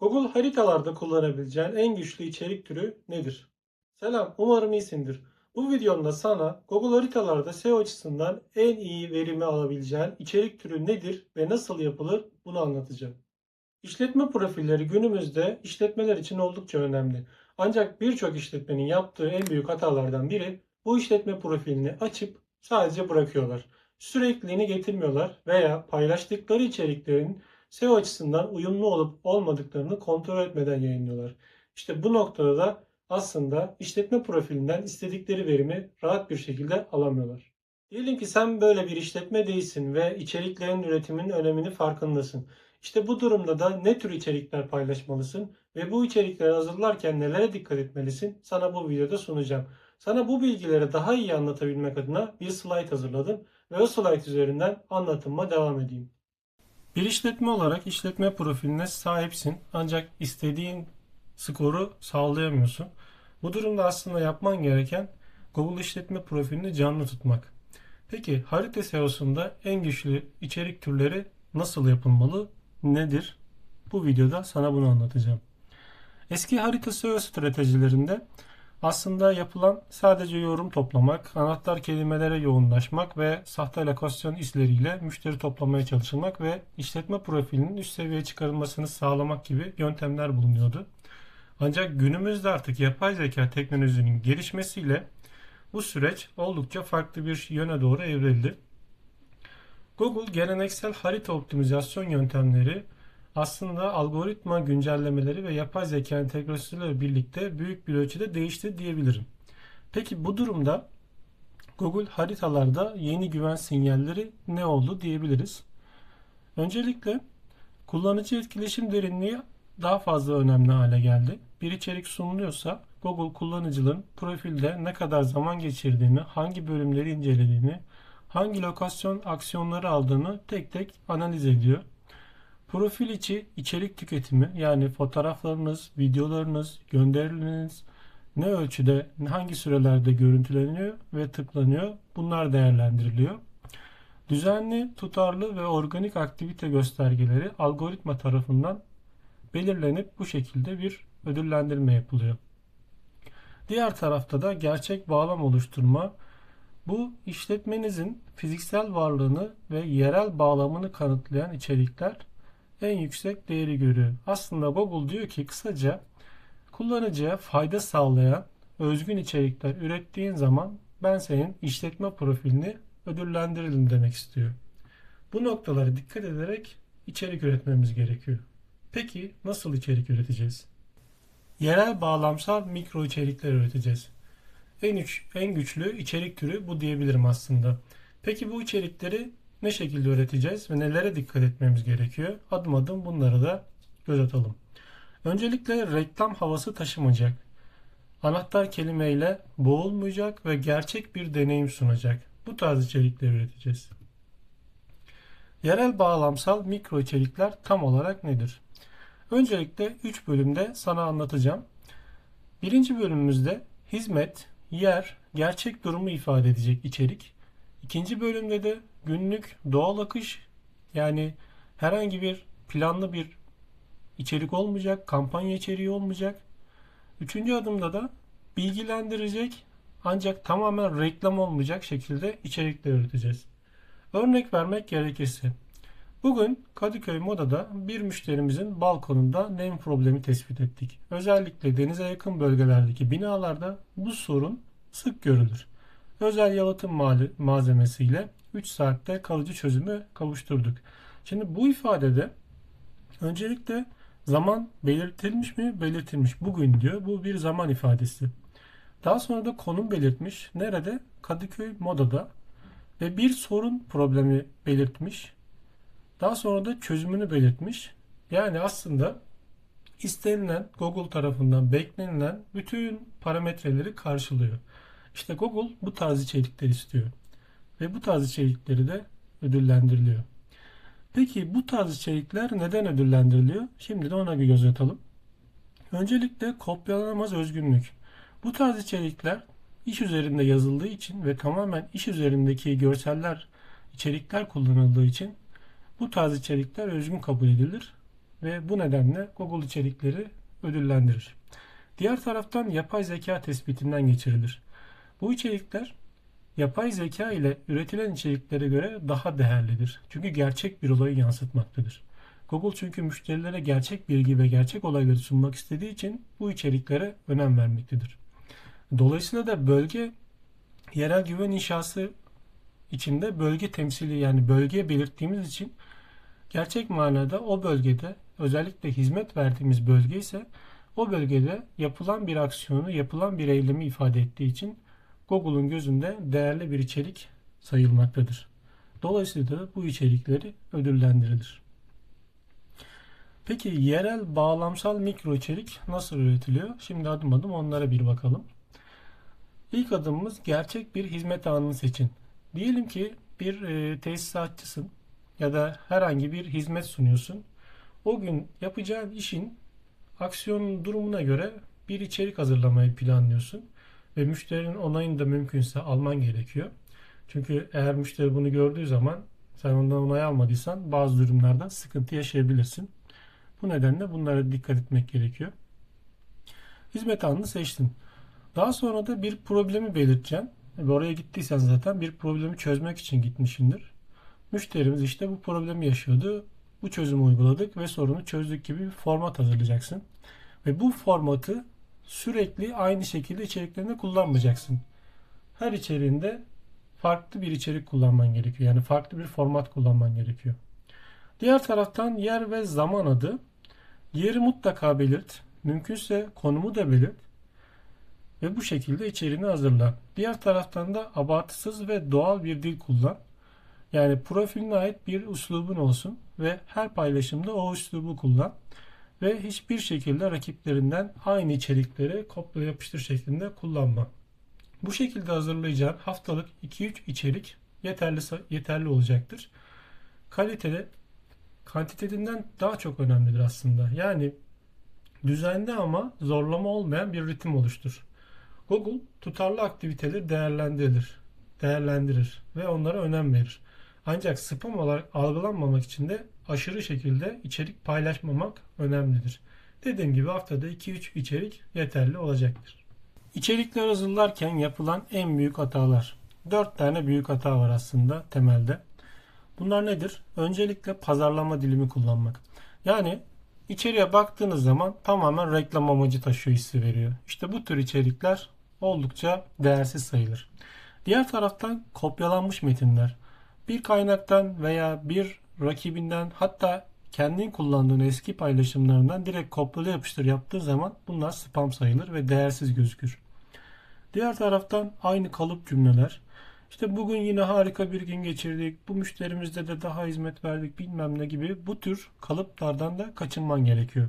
Google haritalarda kullanabileceğin en güçlü içerik türü nedir? Selam, umarım iyisindir. Bu videomda sana Google haritalarda SEO açısından en iyi verimi alabileceğin içerik türü nedir ve nasıl yapılır bunu anlatacağım. İşletme profilleri günümüzde işletmeler için oldukça önemli. Ancak birçok işletmenin yaptığı en büyük hatalardan biri bu işletme profilini açıp sadece bırakıyorlar. Sürekliliğini getirmiyorlar veya paylaştıkları içeriklerin SEO açısından uyumlu olup olmadıklarını kontrol etmeden yayınlıyorlar. İşte bu noktada da aslında işletme profilinden istedikleri verimi rahat bir şekilde alamıyorlar. Diyelim ki sen böyle bir işletme değilsin ve içeriklerin üretiminin önemini farkındasın. İşte bu durumda da ne tür içerikler paylaşmalısın ve bu içerikleri hazırlarken nelere dikkat etmelisin sana bu videoda sunacağım. Sana bu bilgileri daha iyi anlatabilmek adına bir slide hazırladım ve o slide üzerinden anlatıma devam edeyim. Bir işletme olarak işletme profiline sahipsin ancak istediğin skoru sağlayamıyorsun. Bu durumda aslında yapman gereken Google işletme profilini canlı tutmak. Peki harita SEO'sunda en güçlü içerik türleri nasıl yapılmalı? Nedir? Bu videoda sana bunu anlatacağım. Eski harita SEO stratejilerinde aslında yapılan sadece yorum toplamak, anahtar kelimelere yoğunlaşmak ve sahte lokasyon izleriyle müşteri toplamaya çalışılmak ve işletme profilinin üst seviyeye çıkarılmasını sağlamak gibi yöntemler bulunuyordu. Ancak günümüzde artık yapay zeka teknolojinin gelişmesiyle bu süreç oldukça farklı bir yöne doğru evrildi. Google geleneksel harita optimizasyon yöntemleri aslında algoritma güncellemeleri ve yapay zeka entegrasyonuyla birlikte büyük bir ölçüde değişti diyebilirim. Peki bu durumda Google haritalarda yeni güven sinyalleri ne oldu diyebiliriz. Öncelikle kullanıcı etkileşim derinliği daha fazla önemli hale geldi. Bir içerik sunuluyorsa Google kullanıcıların profilde ne kadar zaman geçirdiğini, hangi bölümleri incelediğini, hangi lokasyon aksiyonları aldığını tek tek analiz ediyor. Profil içi içerik tüketimi yani fotoğraflarınız, videolarınız, gönderileriniz ne ölçüde, hangi sürelerde görüntüleniyor ve tıklanıyor bunlar değerlendiriliyor. Düzenli, tutarlı ve organik aktivite göstergeleri algoritma tarafından belirlenip bu şekilde bir ödüllendirme yapılıyor. Diğer tarafta da gerçek bağlam oluşturma bu işletmenizin fiziksel varlığını ve yerel bağlamını kanıtlayan içerikler en yüksek değeri görüyor. Aslında Google diyor ki kısaca kullanıcıya fayda sağlayan özgün içerikler ürettiğin zaman ben senin işletme profilini ödüllendiririm demek istiyor. Bu noktalara dikkat ederek içerik üretmemiz gerekiyor. Peki nasıl içerik üreteceğiz? Yerel bağlamsal mikro içerikler üreteceğiz. En, üç, en güçlü içerik türü bu diyebilirim aslında. Peki bu içerikleri ne şekilde üreteceğiz ve nelere dikkat etmemiz gerekiyor? Adım adım bunları da göz atalım. Öncelikle reklam havası taşımayacak. Anahtar kelimeyle boğulmayacak ve gerçek bir deneyim sunacak. Bu tarz içerikler üreteceğiz. Yerel bağlamsal mikro içerikler tam olarak nedir? Öncelikle 3 bölümde sana anlatacağım. Birinci bölümümüzde hizmet, yer, gerçek durumu ifade edecek içerik. İkinci bölümde de günlük doğal akış yani herhangi bir planlı bir içerik olmayacak, kampanya içeriği olmayacak. Üçüncü adımda da bilgilendirecek ancak tamamen reklam olmayacak şekilde içerikler üreteceğiz. Örnek vermek gerekirse Bugün Kadıköy Moda'da bir müşterimizin balkonunda nem problemi tespit ettik. Özellikle denize yakın bölgelerdeki binalarda bu sorun sık görülür. Özel yalıtım malzemesiyle 3 saatte kalıcı çözümü kavuşturduk. Şimdi bu ifadede öncelikle zaman belirtilmiş mi? Belirtilmiş. Bugün diyor. Bu bir zaman ifadesi. Daha sonra da konum belirtmiş. Nerede? Kadıköy Moda'da. Ve bir sorun problemi belirtmiş. Daha sonra da çözümünü belirtmiş. Yani aslında istenilen Google tarafından beklenilen bütün parametreleri karşılıyor. İşte Google bu tarz içerikler istiyor. Ve bu tarz içerikleri de ödüllendiriliyor. Peki bu tarz içerikler neden ödüllendiriliyor? Şimdi de ona bir göz atalım. Öncelikle kopyalanamaz özgünlük. Bu tarz içerikler iş üzerinde yazıldığı için ve tamamen iş üzerindeki görseller, içerikler kullanıldığı için bu tarz içerikler özgün kabul edilir ve bu nedenle Google içerikleri ödüllendirir. Diğer taraftan yapay zeka tespitinden geçirilir. Bu içerikler yapay zeka ile üretilen içeriklere göre daha değerlidir. Çünkü gerçek bir olayı yansıtmaktadır. Google çünkü müşterilere gerçek bilgi ve gerçek olayları sunmak istediği için bu içeriklere önem vermektedir. Dolayısıyla da bölge yerel güven inşası içinde bölge temsili yani bölgeye belirttiğimiz için gerçek manada o bölgede özellikle hizmet verdiğimiz bölge ise o bölgede yapılan bir aksiyonu, yapılan bir eylemi ifade ettiği için Google'un gözünde değerli bir içerik sayılmaktadır. Dolayısıyla bu içerikleri ödüllendirilir. Peki yerel bağlamsal mikro içerik nasıl üretiliyor? Şimdi adım adım onlara bir bakalım. İlk adımımız gerçek bir hizmet anını seçin. Diyelim ki bir e, tesisatçısın ya da herhangi bir hizmet sunuyorsun. O gün yapacağın işin aksiyon durumuna göre bir içerik hazırlamayı planlıyorsun ve müşterinin onayını da mümkünse alman gerekiyor. Çünkü eğer müşteri bunu gördüğü zaman sen ondan onay almadıysan bazı durumlarda sıkıntı yaşayabilirsin. Bu nedenle bunlara dikkat etmek gerekiyor. Hizmet anını seçtin. Daha sonra da bir problemi belirteceksin. Ve oraya gittiysen zaten bir problemi çözmek için gitmişindir. Müşterimiz işte bu problemi yaşıyordu. Bu çözümü uyguladık ve sorunu çözdük gibi bir format hazırlayacaksın. Ve bu formatı sürekli aynı şekilde içeriklerinde kullanmayacaksın. Her içeriğinde farklı bir içerik kullanman gerekiyor. Yani farklı bir format kullanman gerekiyor. Diğer taraftan yer ve zaman adı. Yeri mutlaka belirt. Mümkünse konumu da belirt. Ve bu şekilde içeriğini hazırla. Diğer taraftan da abartısız ve doğal bir dil kullan. Yani profiline ait bir üslubun olsun ve her paylaşımda o üslubu kullan. Ve hiçbir şekilde rakiplerinden aynı içerikleri kopya yapıştır şeklinde kullanma. Bu şekilde hazırlayacağın haftalık 2-3 içerik yeterli yeterli olacaktır. Kalitede kantitetinden daha çok önemlidir aslında. Yani düzenli ama zorlama olmayan bir ritim oluştur. Google tutarlı aktiviteleri değerlendirir, değerlendirir ve onlara önem verir. Ancak spam olarak algılanmamak için de aşırı şekilde içerik paylaşmamak önemlidir. Dediğim gibi haftada 2-3 içerik yeterli olacaktır. İçerikler hazırlarken yapılan en büyük hatalar. 4 tane büyük hata var aslında temelde. Bunlar nedir? Öncelikle pazarlama dilimi kullanmak. Yani içeriye baktığınız zaman tamamen reklam amacı taşıyor hissi veriyor. İşte bu tür içerikler oldukça değersiz sayılır. Diğer taraftan kopyalanmış metinler. Bir kaynaktan veya bir rakibinden hatta kendin kullandığın eski paylaşımlarından direkt kopyala yapıştır yaptığı zaman bunlar spam sayılır ve değersiz gözükür. Diğer taraftan aynı kalıp cümleler. İşte bugün yine harika bir gün geçirdik. Bu müşterimizde de daha hizmet verdik bilmem ne gibi bu tür kalıplardan da kaçınman gerekiyor.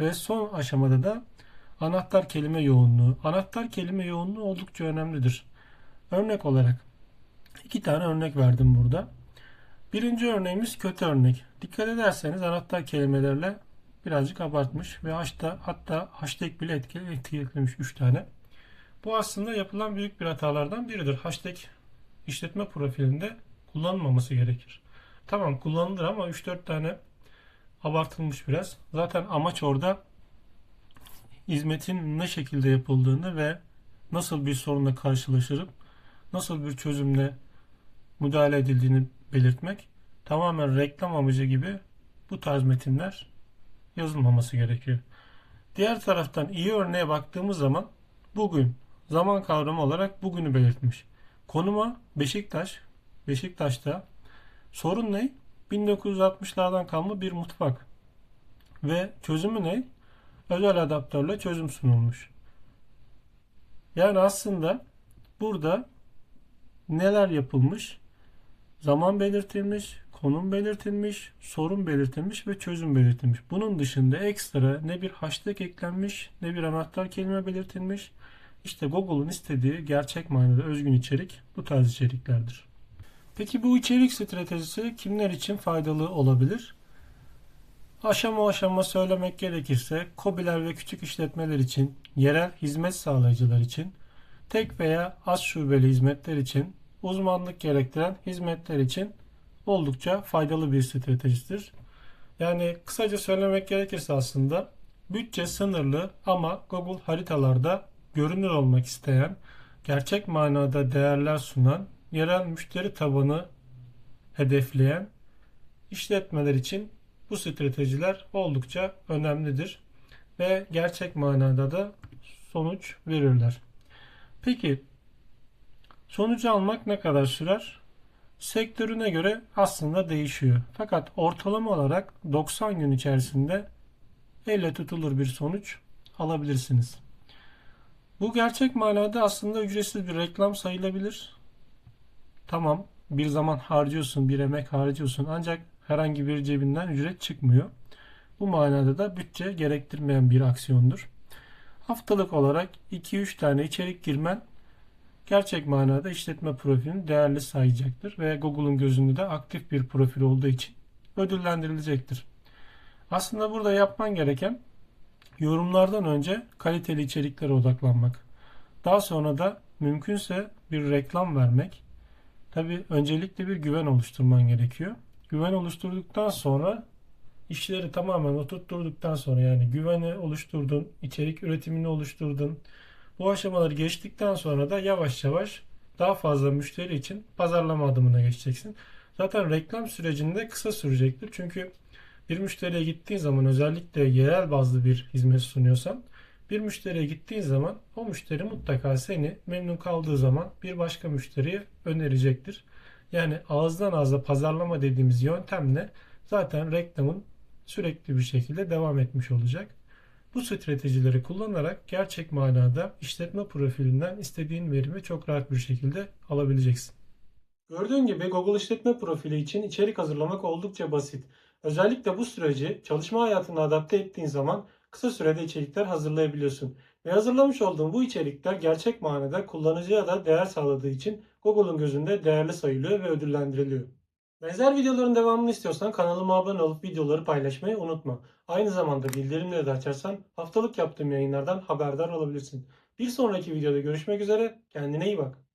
Ve son aşamada da anahtar kelime yoğunluğu. Anahtar kelime yoğunluğu oldukça önemlidir. Örnek olarak iki tane örnek verdim burada. Birinci örneğimiz kötü örnek. Dikkat ederseniz anahtar kelimelerle birazcık abartmış ve haşta, hatta hashtag bile etkili, etkilemiş 3 tane. Bu aslında yapılan büyük bir hatalardan biridir. Hashtag işletme profilinde kullanılmaması gerekir. Tamam kullanılır ama 3-4 tane abartılmış biraz. Zaten amaç orada hizmetin ne şekilde yapıldığını ve nasıl bir sorunla karşılaşırıp nasıl bir çözümle müdahale edildiğini belirtmek tamamen reklam amacı gibi bu tarz metinler yazılmaması gerekiyor. Diğer taraftan iyi örneğe baktığımız zaman bugün zaman kavramı olarak bugünü belirtmiş. Konuma Beşiktaş, Beşiktaş'ta sorun ne? 1960'lardan kalma bir mutfak. Ve çözümü ne? Özel adaptörle çözüm sunulmuş. Yani aslında burada neler yapılmış? Zaman belirtilmiş, konum belirtilmiş, sorun belirtilmiş ve çözüm belirtilmiş. Bunun dışında ekstra ne bir hashtag eklenmiş ne bir anahtar kelime belirtilmiş. İşte Google'un istediği gerçek manada özgün içerik bu tarz içeriklerdir. Peki bu içerik stratejisi kimler için faydalı olabilir? Aşama aşama söylemek gerekirse COBİ'ler ve küçük işletmeler için, yerel hizmet sağlayıcılar için, tek veya az şubeli hizmetler için, uzmanlık gerektiren hizmetler için oldukça faydalı bir stratejisidir. Yani kısaca söylemek gerekirse aslında bütçe sınırlı ama Google haritalarda görünür olmak isteyen, gerçek manada değerler sunan, yerel müşteri tabanı hedefleyen işletmeler için bu stratejiler oldukça önemlidir ve gerçek manada da sonuç verirler. Peki sonucu almak ne kadar sürer? Sektörüne göre aslında değişiyor. Fakat ortalama olarak 90 gün içerisinde elle tutulur bir sonuç alabilirsiniz. Bu gerçek manada aslında ücretsiz bir reklam sayılabilir. Tamam, bir zaman harcıyorsun, bir emek harcıyorsun ancak herhangi bir cebinden ücret çıkmıyor. Bu manada da bütçe gerektirmeyen bir aksiyondur. Haftalık olarak 2-3 tane içerik girmen gerçek manada işletme profilini değerli sayacaktır ve Google'un gözünde de aktif bir profil olduğu için ödüllendirilecektir. Aslında burada yapman gereken yorumlardan önce kaliteli içeriklere odaklanmak. Daha sonra da mümkünse bir reklam vermek. Tabi öncelikle bir güven oluşturman gerekiyor. Güven oluşturduktan sonra işleri tamamen oturtturduktan sonra yani güveni oluşturdun, içerik üretimini oluşturdun. Bu aşamaları geçtikten sonra da yavaş yavaş daha fazla müşteri için pazarlama adımına geçeceksin. Zaten reklam sürecinde kısa sürecektir. Çünkü bir müşteriye gittiğin zaman özellikle yerel bazlı bir hizmet sunuyorsan bir müşteriye gittiğin zaman o müşteri mutlaka seni memnun kaldığı zaman bir başka müşteriye önerecektir. Yani ağızdan ağza pazarlama dediğimiz yöntemle zaten reklamın sürekli bir şekilde devam etmiş olacak. Bu stratejileri kullanarak gerçek manada işletme profilinden istediğin verimi çok rahat bir şekilde alabileceksin. Gördüğün gibi Google işletme profili için içerik hazırlamak oldukça basit. Özellikle bu süreci çalışma hayatına adapte ettiğin zaman kısa sürede içerikler hazırlayabiliyorsun. Ve hazırlamış olduğun bu içerikler gerçek manada kullanıcıya da değer sağladığı için Google'un gözünde değerli sayılıyor ve ödüllendiriliyor. Benzer videoların devamını istiyorsan kanalıma abone olup videoları paylaşmayı unutma. Aynı zamanda bildirimleri de açarsan haftalık yaptığım yayınlardan haberdar olabilirsin. Bir sonraki videoda görüşmek üzere. Kendine iyi bak.